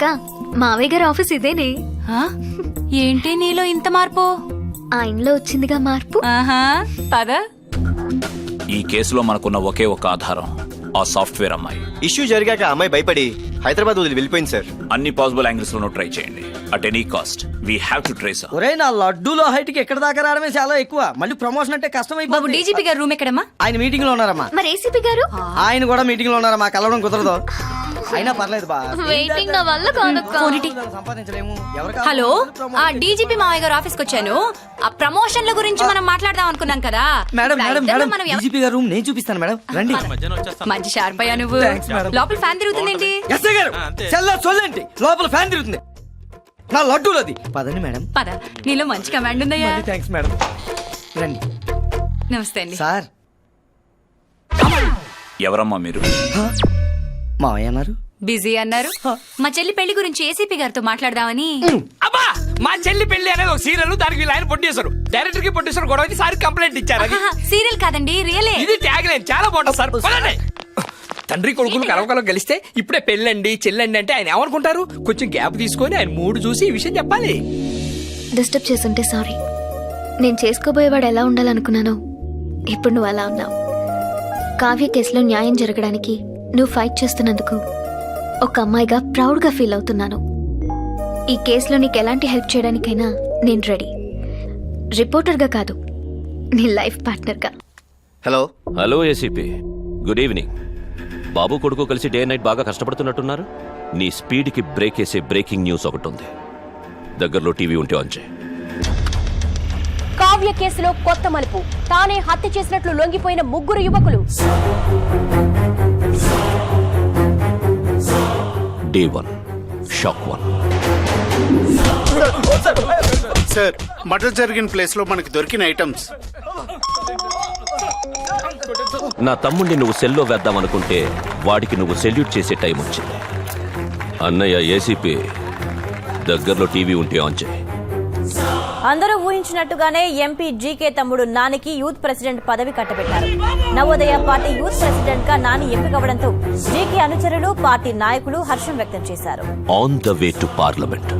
అక్క మావయ్య గారి ఆఫీస్ ఇదేనే. ఆ? ఏంటి నీలో ఇంత మార్పు? ఆయనలో వచ్చిందిగా మార్పు? ఆహా పద. ఈ కేసులో మనకున్న ఒకే ఒక ఆధారం ఆ సాఫ్ట్వేర్ అమ్మాయి. ఇష్యూ జరిగాక ఆ అమ్మాయి భయపడి హైదరాబాద్ వదిలి వెళ్ళిపోయింది సార్. అన్ని పాసిబుల్ యాంగిల్స్ లోనూ ట్రై చేయండి. At any cost we have to trace ఒరే నా లడ్డూలో హైట్కి ఎక్కడ దాకా రావడమే చాలా ఎక్కువ. మళ్ళీ ప్రమోషన్ అంటే కష్టం బాబు డీజీపీ గారు రూమ్ ఎక్కడమ్మా? ఆయన మీటింగ్లో ఉన్నారమ్మా. మరి ఏసీపీ గారు? ఆయన కూడా మీటింగ్లో ఉన్నారమ్మా. కలవడం కుదరదు. అయినా పర్లేదు బా. వెయిటింగ్ నా వల్ల కాదక్క సంపాదించలేము. ఎవరు హలో ఆ డీజీపీ మావయ్య గారు ఆఫీస్కి వచ్చాను. ఆ ప్రమోషన్ల గురించి మనం మాట్లాడదాం అనుకున్నాం కదా. మేడం మేడం మేడం మనం ఎవ- డీజీపీ గారు రూమ్ నేను చూపిస్తాను మేడం రండి. మంచి షార్ప్ అయ్యా నువ్వు. Thanks, madam. లోపల ఫ్యాన్ తిరుగుతుందేంటి? ఎస్ఐ గారు. చెల్ల చొల్లండి లోపల ఫ్యాన్ తిరుగుతుంది. నా లడ్డూలది. పదండి మేడం పద. నీలో మంచి కమాండ్ ఉందయ్యా. థ్యాంక్స్ మేడం రండి. నమస్తే అండి. సార్. ఎవరమ్మా మీరు? మావయ్య అన్నారు. బిజీ అన్నారు. మా చెల్లి పెళ్ళి గురించి ఏసీపీ గారితో మాట్లాడదామని. అబ్బా మా చెల్లి పెళ్ళి అనేది ఒక సీరియల్ దానికి వీళ్ళు ఆయన పొట్టేశారు డైరెక్టర్కి పొట్టేశారు గొడవ సారి కంప్లైంట్ ఇచ్చారు అది. సీరియల్ కాదండి రియలే ఇది ట్యాగ్ లైన్ చాలా బాగుంటుంది సార్. పదండి. తండ్రి కొడుకులు కలవకలం కలిస్తే ఇప్పుడే పెళ్ళండి చెల్లండి అంటే ఆయన ఏమనుకుంటారు? కొంచెం గ్యాప్ తీసుకొని ఆయన మూడు చూసి ఈ విషయం చెప్పాలి. డిస్టర్బ్ చేసుంటే సారీ నేను చేసుకోబోయేవాడు ఎలా ఉండాలనుకున్నానో ఇప్పుడు నువ్వు అలా ఉన్నావు. కావ్య కేసులో న్యాయం జరగడానికి నువ్వు ఫైట్ చేస్తున్నందుకు. ఒక అమ్మాయిగా ప్రౌడ్గా ఫీల్ అవుతున్నాను. ఈ కేసులో నీకు ఎలాంటి హెల్ప్ చేయడానికైనా నేను రెడీ రిపోర్టర్గా కాదు నీ life పార్ట్నర్గా hello hello ACP good evening Babu కొడుకు కలిసి డే నైట్ బాగా కష్టపడుతున్నట్టున్నారు. నీ స్పీడ్కి బ్రేక్ వేసే బ్రేకింగ్ న్యూస్ ఒకటి ఉంది దగ్గరలో టీవీ ఉంటే ఆన్ చేయి. కావ్య కేసులో కొత్త మలుపు. తానే హత్య చేసినట్లు లొంగిపోయిన ముగ్గురు యువకులు. Day one. Shock one. Sir murder జరిగిన ప్లేస్లో మనకి దొరికిన ఐటమ్స్. నా తమ్ముడిని నువ్వు సెల్లో వేద్దామనుకుంటే వాడికి నువ్వు సెల్యూట్ చేసే టైం వచ్చింది. అన్నయ్య ఏసీపీ దగ్గరలో టీవీ ఉంటే ఆన్ చేయి. అందరూ ఊహించినట్టుగానే ఎంపీ జీకే తమ్ముడు నానికి యూత్ ప్రెసిడెంట్ పదవి కట్టబెట్టారు. నవోదయ పార్టీ యూత్ ప్రెసిడెంట్గా నాని ఎంపికవడంతో జీకే అనుచరులు పార్టీ నాయకులు హర్షం వ్యక్తం చేశారు. On the way to parliament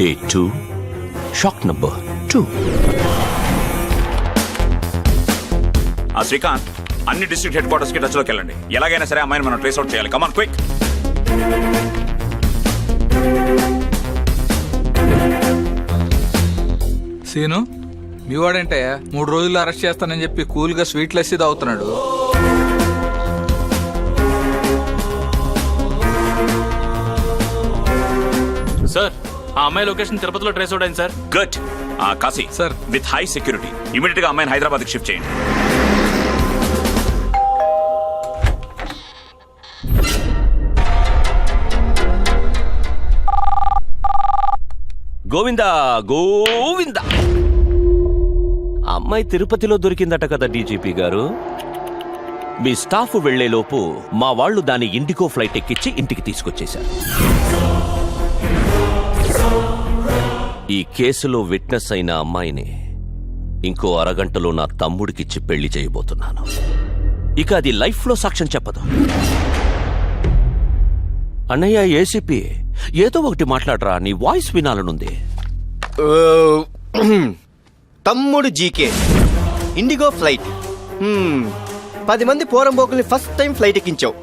day two shock number two ఆ శ్రీకాంత్ అన్ని డిస్ట్రిక్ట్ హెడ్ క్వార్టర్స్కి టచ్లోకి వెళ్ళండి. ఎలాగైనా సరే అమ్మాయిని మనం ట్రేస్ అవుట్ చేయాలి. కమాన్ క్విక్ సీను మీ వాడేంటయ్యా? మూడు రోజులు అరెస్ట్ చేస్తానని చెప్పి కూల్గా స్వీట్ లస్సీ తాగుతున్నాడు. సార్ ఆ అమ్మాయి లొకేషన్ తిరుపతిలో ట్రేస్ అవుట్ అయింది సార్. గుడ్. ఆ Kashi. Sir. With high security. ఇమీడియట్గా అమ్మాయిని హైదరాబాద్ షిఫ్ట్ చేయండి. గోవిందా గోవింద. అమ్మాయి తిరుపతిలో దొరికిందట కదా డీజీపీ గారు. మీ స్టాఫ్ వెళ్ళేలోపు మా వాళ్ళు దాని ఇండిగో ఫ్లైట్ ఎక్కించి ఇంటికి తీసుకొచ్చేశారు. ఈ కేసులో విట్నెస్ అయిన అమ్మాయిని ఇంకో అరగంటలో నా తమ్ముడికిచ్చి పెళ్ళి చేయబోతున్నాను. ఇక అది లైఫ్లో సాక్ష్యం చెప్పదు. అన్నయ్య ఏసీపీ ఏదో ఒకటి మాట్లాడరా నీ వాయిస్ వినాలనుంది. తమ్ముడు జీకే. IndiGo flight hmm. పది మంది పోరంబోకుల్ని ఫస్ట్ టైం ఫ్లైట్ ఎక్కించావు.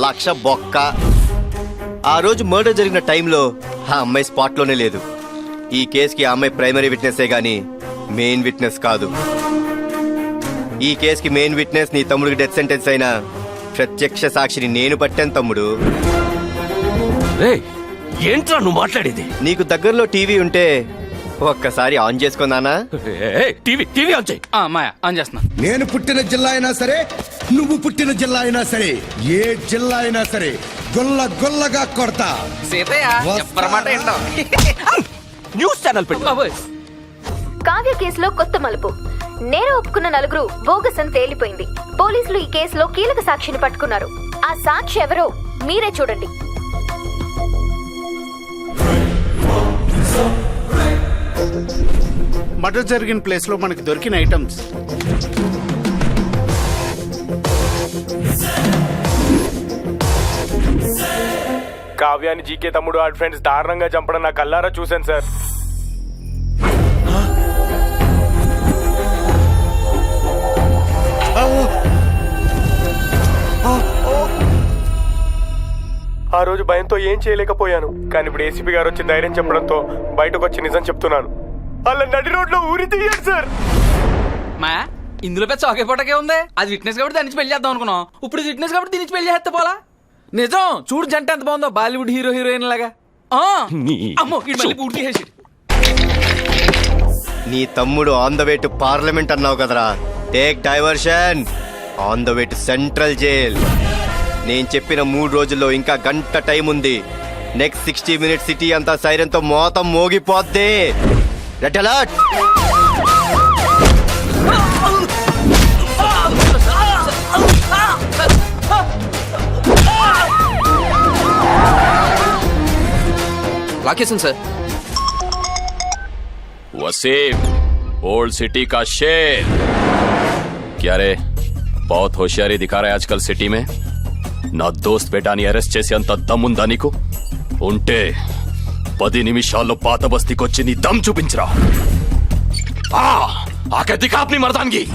లక్ష బొక్క. ఆ రోజు మర్డర్ జరిగిన టైంలో ఆ అమ్మాయి స్పాట్లోనే లేదు. ఈ కేసుకి ఆ అమ్మాయి ప్రైమరీ విట్నెస్సే గాని మెయిన్ విట్నెస్ కాదు. ఈ కేసుకి మెయిన్ విట్నెస్ నీ తమ్ముడికి డెత్ సెంటెన్స్ అయిన ప్రత్యక్ష సాక్షిని నేను పట్టాను తమ్ముడు. ఏంట్రా నువ్వు మాట్లాడేది? నీకు దగ్గరలో టీవీ ఉంటే ఒక్కసారి ఆన్ చేసుకున్నానా ఏయ్, టీవీ టీవీ ఆన్ చేయి. ఆ, మాయా ఆన్ చేస్తున్నా. నేను పుట్టిన జిల్లా అయినా సరే నువ్వు పుట్టిన జిల్లా అయినా సరే ఏ జిల్లా అయినా సరే గొల్ల గొల్లగా కొడతా. సీతయ్య ఏంటో. న్యూస్ ఛానల్ పెట్టు. కావ్య కేసులో కొత్త మలుపు. నేర ఒప్పుకున్న నలుగురు బోగస్ అని తేలిపోయింది. పోలీసులు ఈ కేసులో కీలక సాక్షిని పట్టుకున్నారు. ఆ సాక్షి ఎవరో మీరే చూడండి. మర్డర్ జరిగిన ప్లేస్లో మనకి దొరికిన ఐటమ్స్. కావ్య కావ్యాన్ని జీకే తమ్ముడు ఆ ఫ్రెండ్స్ దారుణంగా చంపడం నా కల్లారా చూశాను సార్. ఆ రోజు భయంతో ఏం చేయలేకపోయాను. కానీ ఇప్పుడు ఏసీపీ గారు వచ్చి ధైర్యం చెప్పడంతో బయటకు వచ్చి నిజం చెప్తున్నాను. అలా నడి రోడ్లో ఊరి తీయండి సార్! మా ఇందులో పెద్ద చాకే పొట్టకే ఉంది అది విట్నెస్ కాబట్టి దాని నుంచి పెళ్ళి చేద్దాం అనుకున్నాం. ఇప్పుడు ఇది విట్నెస్ కాబట్టి దీని నుంచి పెళ్ళి చేస్తే పోలా? నిజం చూడు జంట ఎంత బాగుందో బాలీవుడ్ హీరో హీరోయిన్ లాగా. ఆ, అమ్మో మళ్ళీ పూర్తి చేసి నీ తమ్ముడు on the way to parliament అన్నావు కదరా. Take diversion on the way to central jail నేను చెప్పిన మూడు రోజుల్లో ఇంకా గంట టైం ఉంది నెక్స్ట్ సిక్స్టీ మినిట్స్ సిటీ అంతా సైరన్తో మోతం మోగిపోద్ది red alert లాకేసింది sir Wasim old city का शेर क्या रे बहुत होशियारी दिखा रहा है आजकल सिटी में నా దోస్త్ బేటాని అరెస్ట్ చేసేంత అంత దమ్ముందా నీకు? ఉంటే పది నిమిషాల్లో పాత బస్తీకొచ్చి నీ దమ్ చూపించరా. ఆ, ఆకే దిఖా అప్ని మర్దాన్గి.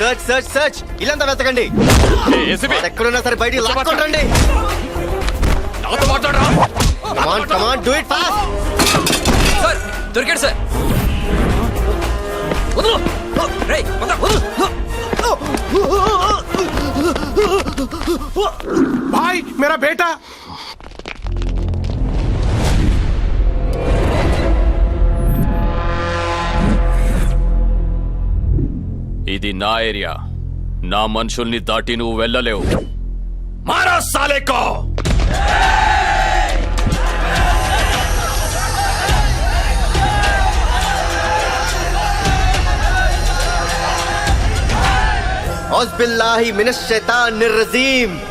సర్చ్ సర్చ్ సర్చ్ ఇల్లంతా వెతకండి. ఎక్కడున్నా సరే బయటికి లాక్కొని రండి come on come on do it fast sir దొరికాడు సార్. వదులు. రేయ్, వదలు, వదలు. భాయ్ మేరా బేటా. నా ఏరియా. నా మనుషుల్ని దాటి నువ్వు వెళ్ళలేవు. మారా సాలేకో!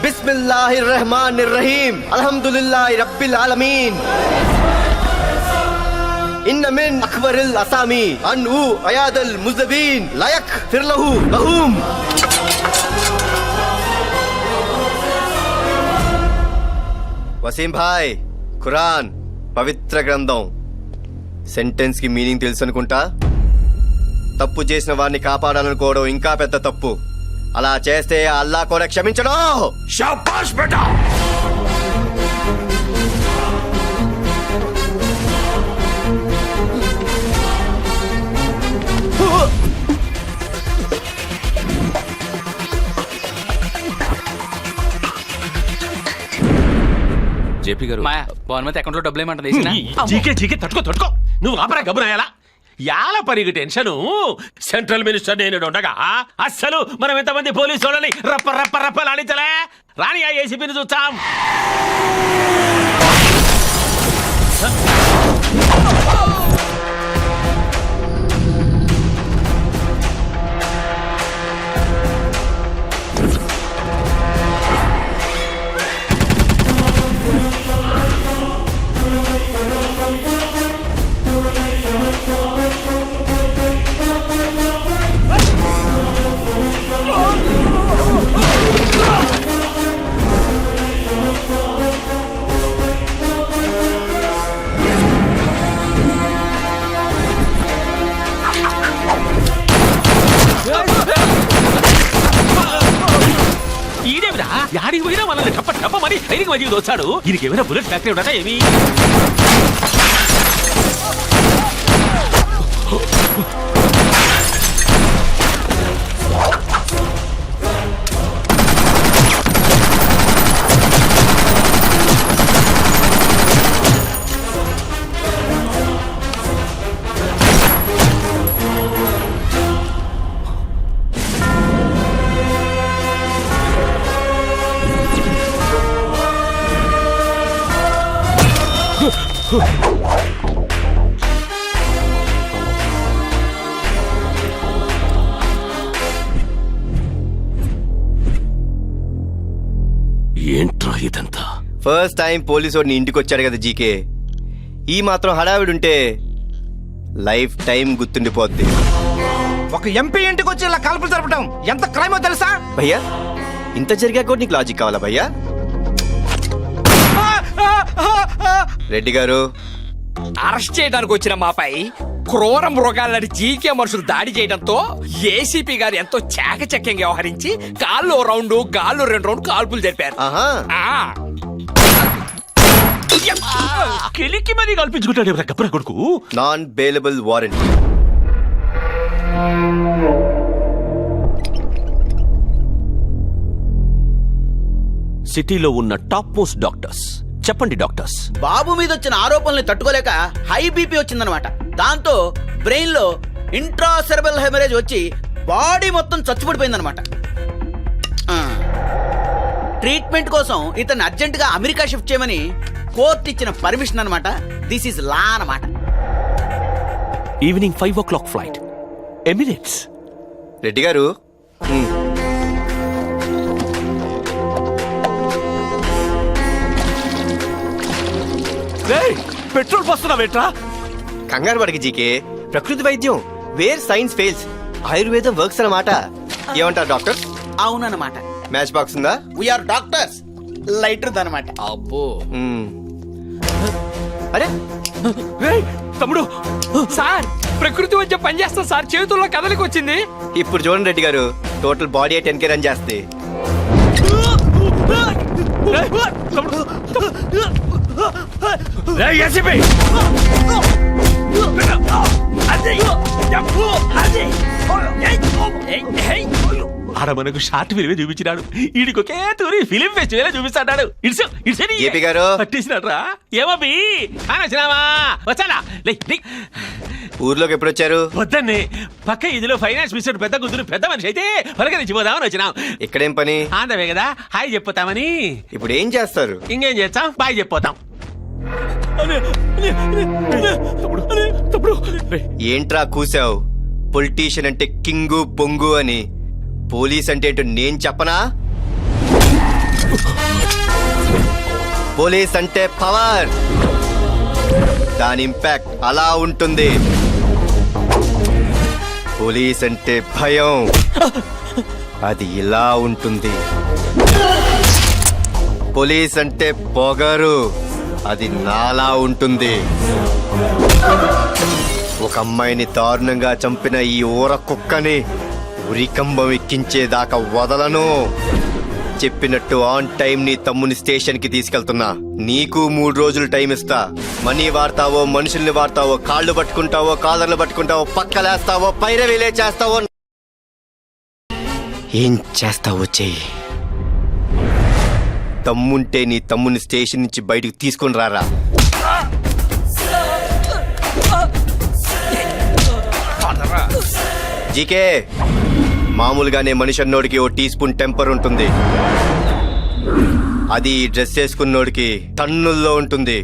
బిస్మిల్లాహిర్ రహమానిర్ రహీం అల్హమ్దులిల్లాహి రబ్బిల్ ఆలమీన్. ఇన్న మిన్ అక్బరిల్ అసామి అన్ ఉ అయాదల్ ముజబీన్ లయక్ ఫిర్లహు బహూమ్ వసీం భాయ్ ఖురాన్ పవిత్ర గ్రంథం సెంటెన్స్కి మీనింగ్ తెలుసు అనుకుంటా తప్పు చేసిన వారిని కాపాడాలనుకోవడం ఇంకా పెద్ద తప్పు అలా చేస్తే అల్లా కూడా క్షమించడం జేపీ గారు. మాయా భానుమతి అకౌంట్లో డబ్బులు ఏమంటుంది వేసినా? జీకే జీకే తట్టుకో తట్టుకో. నువ్వు ఆపరా గబునయాలా యాల పరిగి టెన్షను? సెంట్రల్ మినిస్టర్ నేను ఉండగా అస్సలు మనం ఎంతమంది పోలీసు వాళ్ళని రప్ప రప్ప రప్ప లాడించలే. రాని ఆ ఏసీపీని చూస్తాం ఆడికి పోయినా మనల్ని టప్ప టప్పమని ఐరికి మధ్యకి వచ్చాడు దీనికి ఏమైనా బుల్లెట్ ఫ్యాక్టరీ ఉండదా ఏమి? ఫస్ట్ టైం పోలీసు వాడిని ఇంటికి వచ్చాడు కదా జీకే. ఈ మాత్రం హడావిడి ఉంటే లైఫ్ టైం గుర్తుండిపోద్ది. ఒక ఎంపీ ఇంటికి వచ్చి ఇలా కాల్పులు జరపడం ఎంత క్రైమో తెలుసా? భయ్యా ఇంత జరిగాక కూడా నీకు లాజిక్ కావాలా భయ్యా? రెడ్డి గారు. అరెస్ట్ చేయడానికి వచ్చిన మాపై క్రూర మృగాలని జీకే మనుషులు దాడి చేయడంతో ఏసీపీ గారు ఎంతో చాకచక్యంగా వ్యవహరించి కాళ్ళు రౌండ్ గాళ్ళు రెండు రౌండ్ కాల్పులు జరిపారు. ఆహా. ఆ. కెలికి మరీ కల్పించుకుంటాడు ఎవరా గబ్బర కొడుకు? Non bailable warrant. సిటీలో ఉన్న టాప్ మోస్ట్ డాక్టర్స్. చెప్పండి డాక్టర్స్. బాబు మీద వచ్చిన ఆరోపణల్ని తట్టుకోలేక హై బీపీ వచ్చిందనమాట దాంతో బ్రెయిన్లో ఇంట్రాసెరబల్ హెమరేజ్ వచ్చి బాడీ మొత్తం చచ్చుపడిపోయిందనమాట. ట్రీట్మెంట్ కోసం ఇతన్ని అర్జెంట్గా అమెరికా షిఫ్ట్ చేయమని కోర్టు ఇచ్చిన పర్మిషన్ అన్నమాట. దిస్ ఇస్ లా అన్నమాట. Evening five o'clock flight Emirates Reddy గారు. పెట్రోల్ పోస్తున్నావేట్రా? కంగారు పడకి జీకే. ప్రకృతి వైద్యం వేర్ సైన్స్ ఫెయిల్స్ ఆయుర్వేదం వర్క్స్ అన్నమాట. ఏమంటారు డాక్టర్? అవునన్నమాట. మ్యాచ్ బాక్స్ ఉందా వీఆర్ డాక్టర్స్ లైటర్ అనమాట అబ్బో. అరే! తమ్ముడు! సార్ ప్రకృతి వచ్చే పని చేస్తాం సార్ చేతుల్లో కదలికి వచ్చింది. ఇప్పుడు చూడండి రెడ్డి గారు total body ten K run చేస్తే. ఆడ మనకు షార్ట్ ఫిల్మే చూపించినాడు. ఈడికి ఒకే తూరి ఫిలిం ఫెస్టివల్ చూపిస్తాడు. ఇట్స్ ఇట్స్ ఏపీ గారు. పట్టేసినాడు రా ఏమబ్బి వచ్చినావా? వచ్చానా. ఊర్లోకి ఎప్పుడు వచ్చారు వద్దన్నే. పక్క ఇదిలో ఫైనాన్స్ మినిస్టర్ పెద్ద కూతురు పెద్ద మనిషి అయితే పలకరించిపోదామని వచ్చినాం. ఇక్కడేం పని? ఆందవే కదా. హాయ్ చెప్పిపోతామని ఇప్పుడు ఏం చేస్తారు? ఇంకేం చేస్తాం? బాయ్ తమ్ముడు. ఏంట్రా కూసావు? పొలిటీషియన్ అంటే కింగు బొంగు అని. పోలీస్ అంటే ఏంటో నేను చెప్పనా? పోలీస్ అంటే పవర్! దాని ఇంపాక్ట్ అలా ఉంటుంది. పోలీస్ అంటే భయం. అది ఇలా ఉంటుంది. పోలీస్ అంటే పొగరు. అది నాలా ఉంటుంది. ఒక అమ్మాయిని దారుణంగా చంపిన ఈ ఊర కుక్కని ఉరికంబం ఎక్కించేదాకా వదలను. చెప్పినట్టు ఆన్ టైం నీ తమ్ముని స్టేషన్కి తీసుకెళ్తున్నా. నీకు మూడు రోజులు టైం ఇస్తా. మనీ వాడతావో మనుషుల్ని వాడతావో కాళ్ళు పట్టుకుంటావో కాలర్లు పట్టుకుంటావో పక్కలేస్తావో పైరవిలే చేస్తావో ఏం చేస్తావో చెయ్యి. తమ్ముంటే నీ తమ్ముని స్టేషన్ నుంచి బయటకు తీసుకొని రారా. జీకే! మామూలుగానే మనిషి అన్నోడికి ఓ టీ స్పూన్ టెంపర్ ఉంటుంది. అది డ్రెస్ వేసుకున్నోడికి టన్నుల్లో ఉంటుంది.